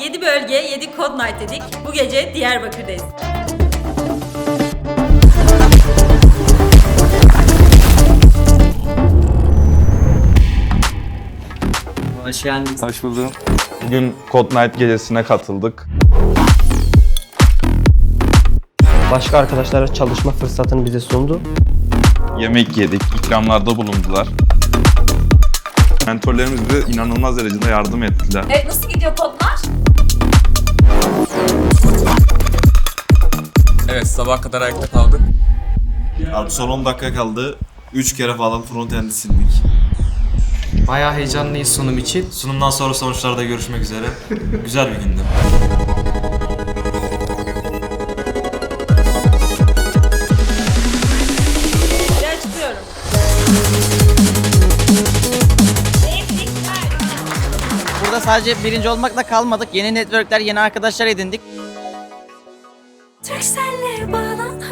7 bölge, 7 kod night dedik. Bu gece Diyarbakır'dayız. Hoş geldiniz. Hoş buldum. Bugün Code Night gecesine katıldık. Başka arkadaşlara çalışma fırsatını bize sundu. Yemek yedik, ikramlarda bulundular. Mentorlarımız bize inanılmaz derecede yardım ettiler. Evet nasıl gidiyor kodlar? Evet sabah kadar ayakta kaldık. Abi son 10 dakika kaldı. 3 kere falan frontend'i sildik. Bayağı heyecanlıyız sunum için. Sunumdan sonra sonuçlarda görüşmek üzere. Güzel bir gündü. Bir açıklıyorum. Burada sadece birinci olmakla kalmadık. Yeni networkler, yeni arkadaşlar edindik. Türkcell'le bağlan hayat.